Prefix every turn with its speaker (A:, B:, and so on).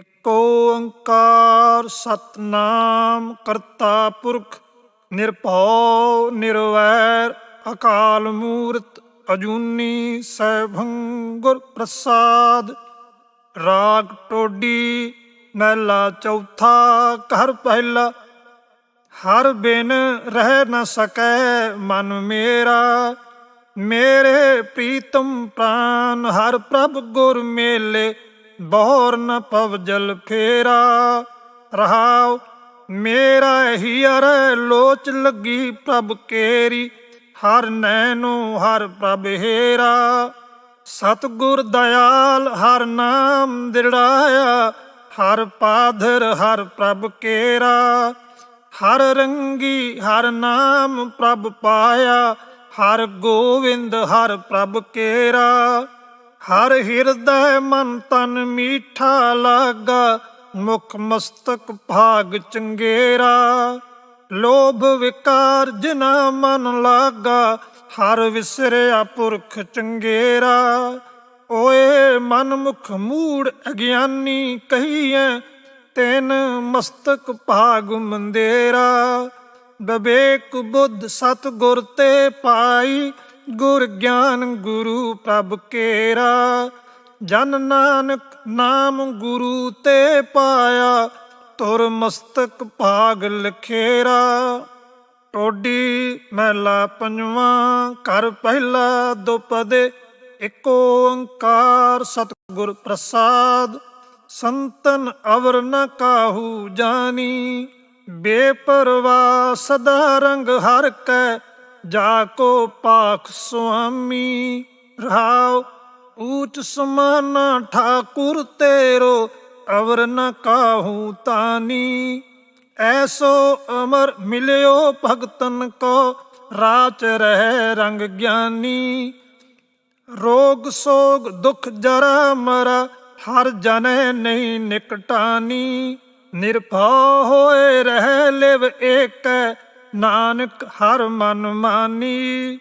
A: ਇਕ ਓੰਕਾਰ ਸਤਨਾਮ ਕਰਤਾ ਪੁਰਖ, ਨਿਰਭਉ, ਨਿਰਵੈਰ, ਅਕਾਲ ਮੂਰਤ, ਅਜੂਨੀ ਸੈਭੰ ਗੁਰ ਪ੍ਰਸਾਦ। ਰਾਗ ਟੋਡੀ, ਮਹਿਲਾ ਚੌਥਾ, ਘਰ ਪਹਿਲਾ। ਹਰ ਬਿਨ ਰਹਿ ਨ ਸਕੈ ਮਨ ਮੇਰਾ, ਮੇਰੇ ਪ੍ਰੀਤਮ ਪ੍ਰਾਨ, ਹਰ ਪ੍ਰਭ ਗੁਰ ਮੇਲੇ। ਬਹਰ ਨ ਪਵ ਜਲ ਫੇਰਾ। ਰਹਾਉ, ਮੇਰਾ ਹੀ ਹੀਰ ਲੋਚ ਲੱਗੀ ਪ੍ਰਭ ਕੇਰੀ। ਹਰ ਨੈਨੋ ਹਰ ਪ੍ਰਭ ਹੇਰਾ। ਸਤਿਗੁਰ ਦਇਆਲ, ਹਰ ਨਾਮ ਦਿੜਾਇਆ ਹਰ ਪਾਧਰ, ਹਰ ਪ੍ਰਭ ਕੇਰਾ। ਹਰ ਰੰਗੀ, ਹਰ ਨਾਮ ਪ੍ਰਭ ਪਾਇਆ। ਹਰ ਗੋਵਿੰਦ, ਹਰ ਪ੍ਰਭ ਕੇਰਾ। ਹਰ ਹਿਰਦੈ ਮਨ ਤਨ ਮੀਠਾ ਲਾਗਾ, ਮੁਖ ਮਸਤਕ ਭਾਗ ਚੰਗੇਰਾ। ਲੋਭ ਵਿਕਾਰ ਜਿਨਾ ਮਨ ਲਾਗਾ, ਹਰ ਵਿਸਰਿਆ ਪੁਰਖ ਚੰਗੇਰਾ। ਓਏ ਮਨ ਮੁਖ ਮੂੜ ਅਗਿਆਨੀ ਕਹੀਐ, ਤੈਨ ਮਸਤਕ ਭਾਗ ਮੰਦੇਰਾ। ਵਿਵੇਕ ਬੁੱਧ ਸਤ ਗੁਰ ਤੇ ਪਾਈ ਗੁਰ ਗਿਆਨ ਗੁਰੂ ਪ੍ਰਭ ਕੇਰਾ, ਜਨ ਨਾਨਕ ਨਾਮ ਗੁਰੂ ਤੇ ਪਾਇਆ, ਤੁਰ ਮਸਤਕ ਭਾਗ ਲਖੇਰਾ। ਟੋਡੀ ਮਹਿਲਾ ਪੰਜਵਾਂ ਕਰ ਪਹਿਲਾ ਦੁਪਦੇ, ਇਕ ਓੰਕਾਰ ਸਤਿਗੁਰ ਪ੍ਰਸਾਦ। ਸੰਤਨ ਅਵਰ ਨ ਕਾਹੂ ਜਾਨੀ ਬੇਪਰਵਾ ਸਦਾ ਰੰਗ ਹਰ ਕੈ ਜਾ ਕੋ ਪਾਖ ਸੁਆਮੀ, ਰਹਾਉ ਊਚ ਸਮਾਨਾ ਠਾਕੁਰ ਤੇਰੋ, ਅਵਰ ਨ ਕਾਹੂ ਤਾਨੀ। ਐਸੋ ਅਮਰ ਮਿਲਿਓ ਭਗਤਨ ਕੋ, ਰਾਚ ਰਹਿ ਰੰਗ ਗਿਆਨੀ। ਰੋਗ ਸੋਗ ਦੁਖ ਜਰਾ ਮਰਾ, ਹਰ ਜਨੈ ਨਹੀਂ ਨਿਕਟਾਨੀ। ਨਿਰਭਉ ਹੋਏ ਰਹਿ ਲਿਵ ਏਕੈ ਨਾਨਕ ਹਰ ਮਨ ਮਾਨੀ।